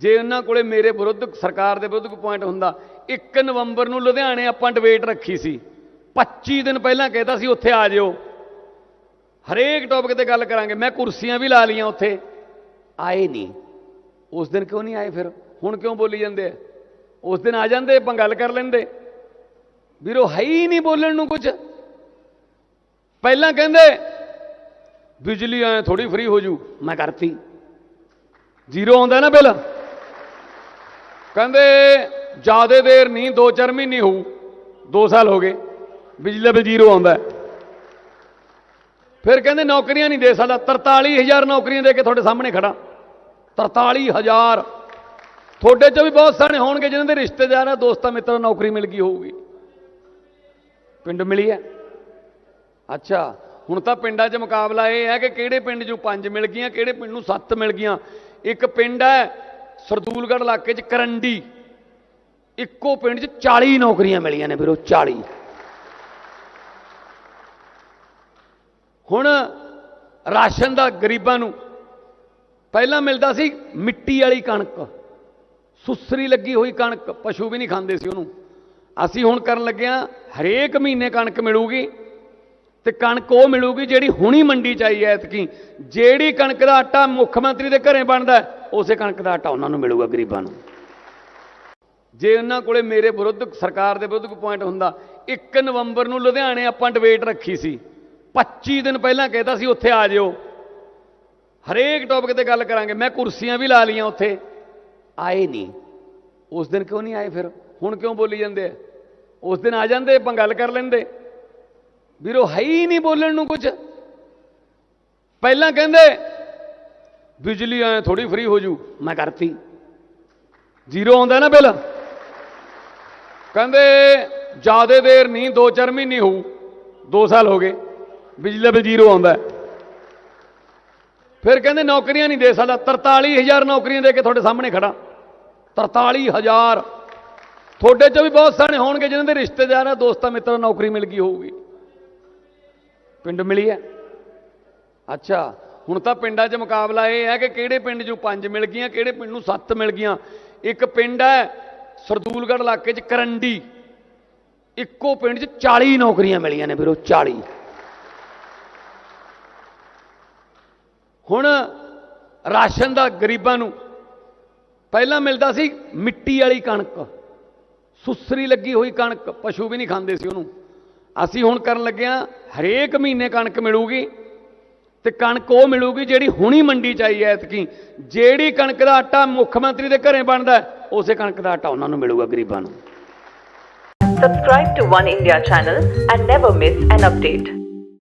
ਜੇ ਉਹਨਾਂ ਕੋਲੇ ਮੇਰੇ ਵਿਰੁੱਧ ਸਰਕਾਰ ਦੇ ਵਿਰੁੱਧ ਕੋਈ ਪੁਆਇੰਟ ਹੁੰਦਾ 1 ਨਵੰਬਰ ਨੂੰ ਲੁਧਿਆਣੇ ਆਪਾਂ ਡਿਬੇਟ ਰੱਖੀ ਸੀ। 25 ਦਿਨ ਪਹਿਲਾਂ ਕਹਿਤਾ ਸੀ, ਉੱਥੇ ਆ ਜਿਓ। ਹਰੇਕ ਟੌਪਿਕ ਤੇ ਗੱਲ ਕਰਾਂਗੇ। ਮੈਂ ਕੁਰਸੀਆਂ ਵੀ ਲਾ ਲੀਆਂ ਉੱਥੇ। ਆਏ ਨਹੀਂ। ਉਸ ਦਿਨ ਕਿਉਂ ਨਹੀਂ ਆਏ ਫਿਰ? ਹੁਣ ਕਿਉਂ ਬੋਲੀ ਜਾਂਦੇ ਆ? ਉਸ ਦਿਨ ਆ ਜਾਂਦੇ, ਆਪਾਂ ਗੱਲ ਕਰ ਲੈਂਦੇ। ਵੀਰੋ, ਹੈ ਹੀ ਨਹੀਂ ਬੋਲਣ ਨੂੰ ਕੁਝ। ਪਹਿਲਾਂ ਕਹਿੰਦੇ, ਬਿਜਲੀ ਐ ਥੋੜੀ ਫ੍ਰੀ ਹੋ ਜੂ। ਮੈਂ ਕਰਤੀ। ਜ਼ੀਰੋ ਆਉਂਦਾ ਨਾ ਬਿੱਲ। ਕਹਿੰਦੇ, ਜਿਆਦੇ ਦੇਰ ਨਹੀਂ 2-4 ਮਹੀਨੇ ਹੋਊ 2 ਸਾਲ ਹੋ ਗਏ, ਬਿਜਲੀ ਦਾ ਜ਼ੀਰੋ ਆਉਂਦਾ ਫਿਰ ਕਹਿੰਦੇ, ਨੌਕਰੀਆਂ ਨਹੀਂ ਦੇ ਸਕਦਾ 43000 ਨੌਕਰੀਆਂ ਦੇ ਕੇ ਤੁਹਾਡੇ ਸਾਹਮਣੇ ਖੜਾ 43000 ਤੁਹਾਡੇ ਚੋਂ ਵੀ ਬਹੁਤ ਸਾਰੇ ਹੋਣਗੇ, ਜਿਨ੍ਹਾਂ ਦੇ ਰਿਸ਼ਤੇਦਾਰ ਆ, ਦੋਸਤਾਂ, ਮਿੱਤਰਾਂ ਨੌਕਰੀ ਮਿਲ ਗਈ ਹੋਊਗੀ। ਪਿੰਡ ਮਿਲੀ ਹੈ? ਅੱਛਾ, ਹੁਣ ਤਾਂ ਪਿੰਡਾਂ 'ਚ ਮੁਕਾਬਲਾ ਇਹ ਹੈ ਕਿ ਕਿਹੜੇ ਪਿੰਡ 'ਚੋਂ ਪੰਜ ਮਿਲ ਗਈਆਂ, ਕਿਹੜੇ ਪਿੰਡ ਨੂੰ ਸੱਤ ਮਿਲ ਗਈਆਂ। ਇੱਕ ਪਿੰਡ ਹੈ ਸਰਦੂਲਗੜ੍ਹ ਇਲਾਕੇ 'ਚ ਕਰੰਡੀ। ਇੱਕੋ ਪਿੰਡ 'ਚ 40 ਨੌਕਰੀਆਂ ਮਿਲੀਆਂ ਨੇ ਵੀਰੋ 40 ਹੁਣ ਰਾਸ਼ਨ ਦਾ ਗਰੀਬਾਂ ਨੂੰ ਪਹਿਲਾਂ ਮਿਲਦਾ ਸੀ ਮਿੱਟੀ ਵਾਲੀ ਕਣਕ। ਸੁਸਰੀ ਲੱਗੀ ਹੋਈ ਕਣਕ, ਪਸ਼ੂ ਵੀ ਨਹੀਂ ਖਾਂਦੇ ਸੀ ਉਹਨੂੰ। ਅਸੀਂ ਹੁਣ ਕਰਨ ਲੱਗੇ ਹਾਂ, ਹਰੇਕ ਮਹੀਨੇ ਕਣਕ ਮਿਲੂਗੀ ਤੇ ਕਣਕ ਉਹ ਮਿਲੂਗੀ ਜਿਹੜੀ ਹੁਣੀ ਮੰਡੀ ਚ ਆਈ ਐ ਐਤਕੀ। ਜਿਹੜੀ ਕਣਕ ਦਾ ਆਟਾ ਮੁੱਖ ਮੰਤਰੀ ਦੇ ਘਰੇ ਬਣਦਾ ਉਸੇ ਕਣਕ ਦਾ ਆਟਾ ਉਹਨਾਂ ਨੂੰ ਮਿਲੂਗਾ ਗਰੀਬਾਂ ਨੂੰ। ਜੇ ਉਹਨਾਂ ਕੋਲੇ ਮੇਰੇ ਵਿਰੁੱਧ ਸਰਕਾਰ ਦੇ ਵਿਰੁੱਧ ਕੋਈ ਪੁਆਇੰਟ ਹੁੰਦਾ 1 ਨਵੰਬਰ ਨੂੰ ਲੁਧਿਆਣੇ ਆਪਾਂ ਡਿਬੇਟ ਰੱਖੀ ਸੀ। 25 ਦਿਨ ਪਹਿਲਾਂ ਕਹਿਤਾ ਸੀ, ਉੱਥੇ ਆ ਜਿਓ। ਹਰੇਕ ਟੌਪਿਕ ਤੇ ਗੱਲ ਕਰਾਂਗੇ। ਮੈਂ ਕੁਰਸੀਆਂ ਵੀ ਲਾ ਲੀਆਂ ਉੱਥੇ। ਆਏ ਨਹੀਂ। ਉਸ ਦਿਨ ਕਿਉਂ ਨਹੀਂ ਆਏ ਫਿਰ? ਹੁਣ ਕਿਉਂ ਬੋਲੀ ਜਾਂਦੇ ਆ? ਉਸ ਦਿਨ ਆ ਜਾਂਦੇ, ਆਪਾਂ ਗੱਲ ਕਰ ਲੈਂਦੇ। ਵੀਰੋ, ਹੈ ਹੀ ਨਹੀਂ ਬੋਲਣ ਨੂੰ ਕੁਝ। ਪਹਿਲਾਂ ਕਹਿੰਦੇ ਬਿਜਲੀ ਐ ਥੋੜੀ ਫ੍ਰੀ ਹੋ ਜੂ। ਮੈਂ ਕਰਤੀ। ਜ਼ੀਰੋ ਆਉਂਦਾ ਨਾ ਬਿੱਲ? ਕਹਿੰਦੇ ਜਿਆਦੇ ਦੇਰ ਨਹੀਂ 2-4 ਮਹੀਨੇ ਹੋਊ। 2 ਸਾਲ ਹੋ ਗਏ। ਬਿਜਲੀ ਦਾ ਬਿੱਲ ਜ਼ੀਰੋ ਆਉਂਦਾ। ਫਿਰ ਕਹਿੰਦੇ ਨੌਕਰੀਆਂ ਨਹੀਂ ਦੇ ਸਕਦਾ। 43000 ਨੌਕਰੀਆਂ ਦੇ ਕੇ ਤੁਹਾਡੇ ਸਾਹਮਣੇ ਖੜਾ 43000 ਤੁਹਾਡੇ ਚੋਂ ਵੀ ਬਹੁਤ ਸਾਰੇ ਹੋਣਗੇ ਜਿਨ੍ਹਾਂ ਦੇ ਰਿਸ਼ਤੇਦਾਰ ਆ ਦੋਸਤਾਂ ਮਿੱਤਰਾਂ ਨੌਕਰੀ ਮਿਲ ਗਈ ਹੋਊਗੀ। ਪਿੰਡ ਮਿਲੀ ਹੈ? ਅੱਛਾ। ਹੁਣ ਤਾਂ ਪਿੰਡਾਂ 'ਚ ਮੁਕਾਬਲਾ ਇਹ ਹੈ ਕਿ ਕਿਹੜੇ ਪਿੰਡ 'ਚੋਂ ਪੰਜ ਮਿਲ ਗਈਆਂ, ਕਿਹੜੇ ਪਿੰਡ ਨੂੰ ਸੱਤ ਮਿਲ ਗਈਆਂ। ਇੱਕ ਪਿੰਡ ਹੈ ਸਰਦੂਲਗੜ੍ਹ ਇਲਾਕੇ 'ਚ ਕਰੰਡੀ। ਇੱਕੋ ਪਿੰਡ 'ਚ 40 ਨੌਕਰੀਆਂ ਮਿਲੀਆਂ ਨੇ ਵੀਰੋ 40 ਹੁਣ ਰਾਸ਼ਨ ਦਾ ਗਰੀਬਾਂ ਨੂੰ ਪਹਿਲਾਂ ਮਿਲਦਾ ਸੀ ਮਿੱਟੀ ਵਾਲੀ ਕਣਕ। ਸੁਸਰੀ ਲੱਗੀ ਹੋਈ ਕਣਕ, ਪਸ਼ੂ ਵੀ ਨਹੀਂ ਖਾਂਦੇ ਸੀ ਉਹਨੂੰ। ਅਸੀਂ ਹੁਣ ਕਰਨ ਲੱਗਿਆ ਹਰੇਕ ਮਹੀਨੇ ਕਣਕ ਮਿਲੂਗੀ। ਤੇ ਕਣਕ ਉਹ ਮਿਲੂਗੀ ਜਿਹੜੀ ਹੁਣੀ ਮੰਡੀ ਚ ਆਈ ਐ ਐਤਕੀ ਜਿਹੜੀ ਕਣਕ ਦਾ ਆਟਾ ਮੁੱਖ ਮੰਤਰੀ ਦੇ ਘਰੇ ਬਣਦਾ, ਉਸੇ ਕਣਕ ਦਾ ਆਟਾ ਉਹਨਾਂ ਨੂੰ ਮਿਲੂਗਾ ਗਰੀਬਾਂ ਨੂੰ Subscribe to One India channel and never miss an update.